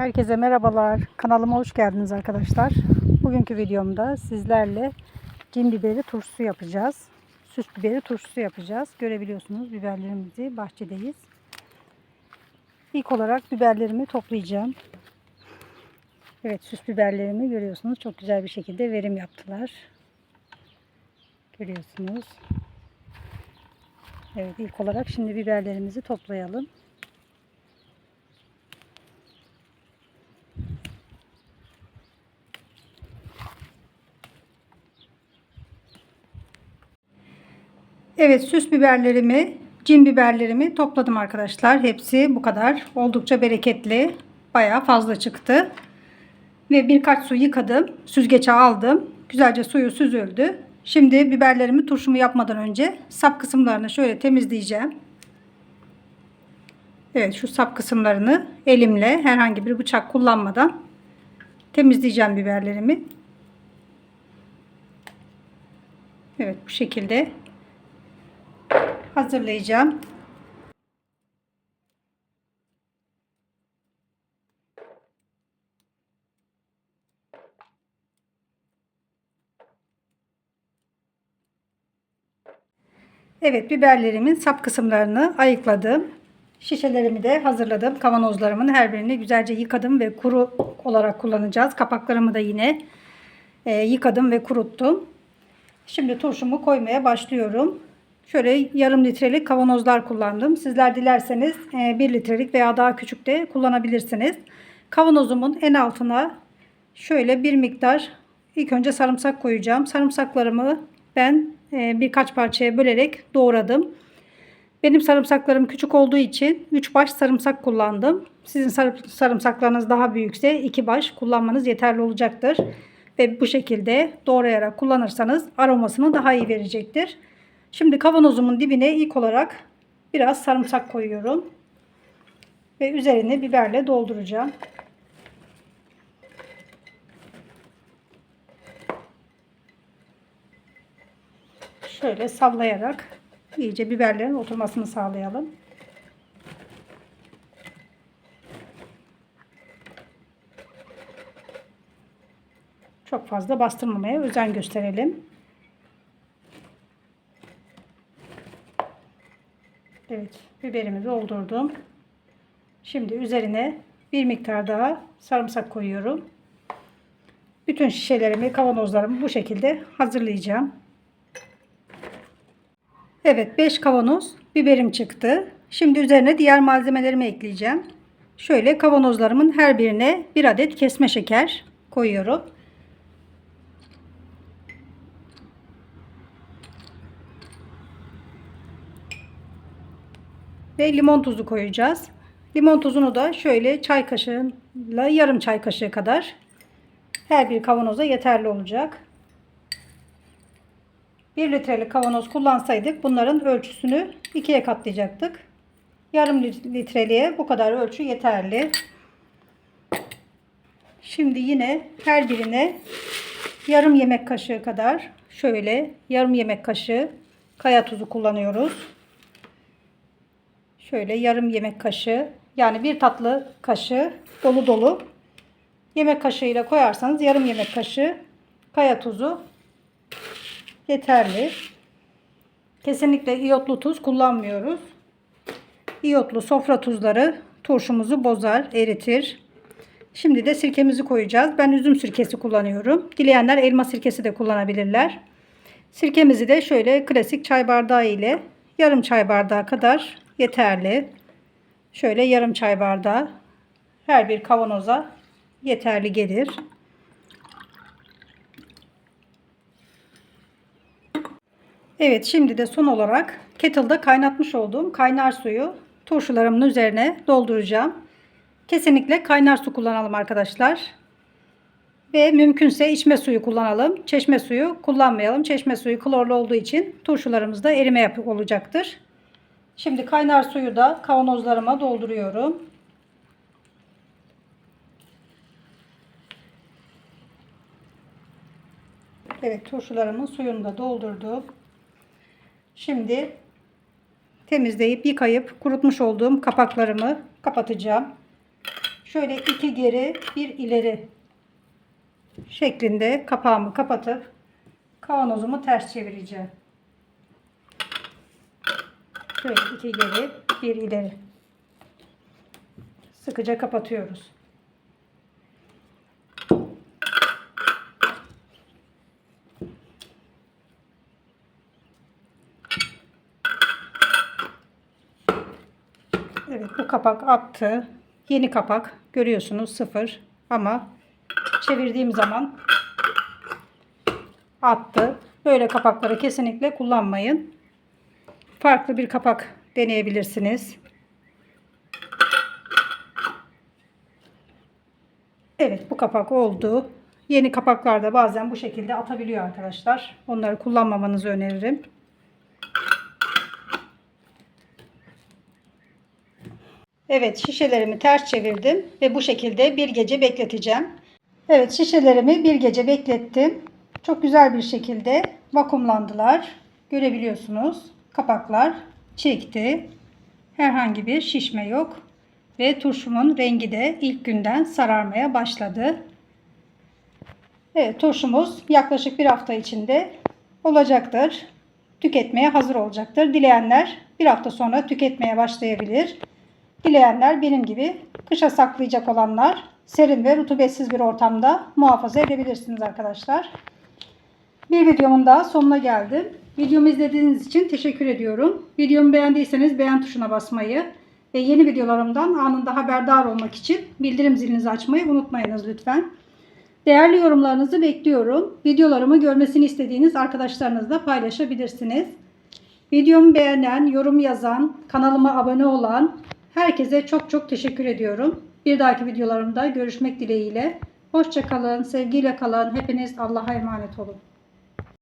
Herkese merhabalar. Kanalıma hoş geldiniz arkadaşlar. Bugünkü videomda sizlerle cin biberi turşusu yapacağız. Süs biberi turşusu yapacağız. Görebiliyorsunuz biberlerimizi bahçedeyiz. İlk olarak biberlerimi toplayacağım. Evet süs biberlerimi görüyorsunuz. Çok güzel bir şekilde verim yaptılar. Görüyorsunuz. Evet ilk olarak şimdi biberlerimizi toplayalım. Evet süs biberlerimi, cin biberlerimi topladım arkadaşlar. Hepsi bu kadar. Oldukça bereketli. Bayağı fazla çıktı. Ve birkaç su yıkadım. Süzgece aldım. Güzelce suyu süzüldü. Şimdi biberlerimi turşumu yapmadan önce sap kısımlarını şöyle temizleyeceğim. Evet şu sap kısımlarını elimle herhangi bir bıçak kullanmadan temizleyeceğim biberlerimi. Evet bu şekilde hazırlayacağım. Evet biberlerimin sap kısımlarını ayıkladım. Şişelerimi de hazırladım. Kavanozlarımın her birini güzelce yıkadım ve kuru olarak kullanacağız. Kapaklarımı da yine e, yıkadım ve kuruttum. Şimdi turşumu koymaya başlıyorum. Şöyle yarım litrelik kavanozlar kullandım. Sizler dilerseniz 1 litrelik veya daha küçük de kullanabilirsiniz. Kavanozumun en altına şöyle bir miktar ilk önce sarımsak koyacağım. Sarımsaklarımı ben e, birkaç parçaya bölerek doğradım. Benim sarımsaklarım küçük olduğu için 3 baş sarımsak kullandım. Sizin sarımsaklarınız daha büyükse 2 baş kullanmanız yeterli olacaktır. Ve bu şekilde doğrayarak kullanırsanız aromasını daha iyi verecektir. Şimdi kavanozumun dibine ilk olarak biraz sarımsak koyuyorum. Ve üzerine biberle dolduracağım. Şöyle sallayarak iyice biberlerin oturmasını sağlayalım. Çok fazla bastırmamaya özen gösterelim. Evet, biberimi doldurdum. Şimdi üzerine bir miktar daha sarımsak koyuyorum. Bütün şişelerimi, kavanozlarımı bu şekilde hazırlayacağım. Evet, 5 kavanoz biberim çıktı. Şimdi üzerine diğer malzemelerimi ekleyeceğim. Şöyle kavanozlarımın her birine bir adet kesme şeker koyuyorum. Ve limon tuzu koyacağız. Limon tuzunu da şöyle çay kaşığıyla yarım çay kaşığı kadar her bir kavanoza yeterli olacak. 1 litrelik kavanoz kullansaydık bunların ölçüsünü ikiye katlayacaktık. Yarım litreliğe bu kadar ölçü yeterli. Şimdi yine her birine yarım yemek kaşığı kadar şöyle yarım yemek kaşığı kaya tuzu kullanıyoruz. Şöyle yarım yemek kaşığı yani bir tatlı kaşığı dolu dolu yemek kaşığıyla koyarsanız yarım yemek kaşığı kaya tuzu yeterli. Kesinlikle iyotlu tuz kullanmıyoruz. İyotlu sofra tuzları turşumuzu bozar, eritir. Şimdi de sirkemizi koyacağız. Ben üzüm sirkesi kullanıyorum. Dileyenler elma sirkesi de kullanabilirler. Sirkemizi de şöyle klasik çay bardağı ile yarım çay bardağı kadar yeterli. Şöyle yarım çay bardağı her bir kavanoza yeterli gelir. Evet şimdi de son olarak kettle'da kaynatmış olduğum kaynar suyu turşularımın üzerine dolduracağım. Kesinlikle kaynar su kullanalım arkadaşlar. Ve mümkünse içme suyu kullanalım. Çeşme suyu kullanmayalım. Çeşme suyu klorlu olduğu için turşularımızda erime olacaktır. Şimdi kaynar suyu da kavanozlarıma dolduruyorum. Evet turşularımın suyunu da doldurdum. Şimdi temizleyip yıkayıp kurutmuş olduğum kapaklarımı kapatacağım. şöyle iki geri bir ileri şeklinde kapağımı kapatıp kavanozumu ters çevireceğim. Şöyle iki geri bir ileri. Sıkıca kapatıyoruz. Evet bu kapak attı. Yeni kapak görüyorsunuz sıfır ama çevirdiğim zaman attı. Böyle kapakları kesinlikle kullanmayın. Farklı bir kapak deneyebilirsiniz. Evet bu kapak oldu. Yeni kapaklarda bazen bu şekilde atabiliyor arkadaşlar. Onları kullanmamanızı öneririm. Evet şişelerimi ters çevirdim ve bu şekilde bir gece bekleteceğim. Evet şişelerimi bir gece beklettim. Çok güzel bir şekilde vakumlandılar. Görebiliyorsunuz. Kapaklar çekti. Herhangi bir şişme yok. Ve turşumun rengi de ilk günden sararmaya başladı. Evet turşumuz yaklaşık bir hafta içinde olacaktır. Tüketmeye hazır olacaktır. Dileyenler bir hafta sonra tüketmeye başlayabilir. Dileyenler benim gibi kışa saklayacak olanlar serin ve rutubetsiz bir ortamda muhafaza edebilirsiniz arkadaşlar. Bir videomun daha sonuna geldim. Videomu izlediğiniz için teşekkür ediyorum. Videomu beğendiyseniz beğen tuşuna basmayı ve yeni videolarımdan anında haberdar olmak için bildirim zilinizi açmayı unutmayınız lütfen. Değerli yorumlarınızı bekliyorum. Videolarımı görmesini istediğiniz arkadaşlarınızla paylaşabilirsiniz. Videomu beğenen, yorum yazan, kanalıma abone olan herkese çok çok teşekkür ediyorum. Bir dahaki videolarımda görüşmek dileğiyle. Hoşçakalın, sevgiyle kalın. Hepiniz Allah'a emanet olun.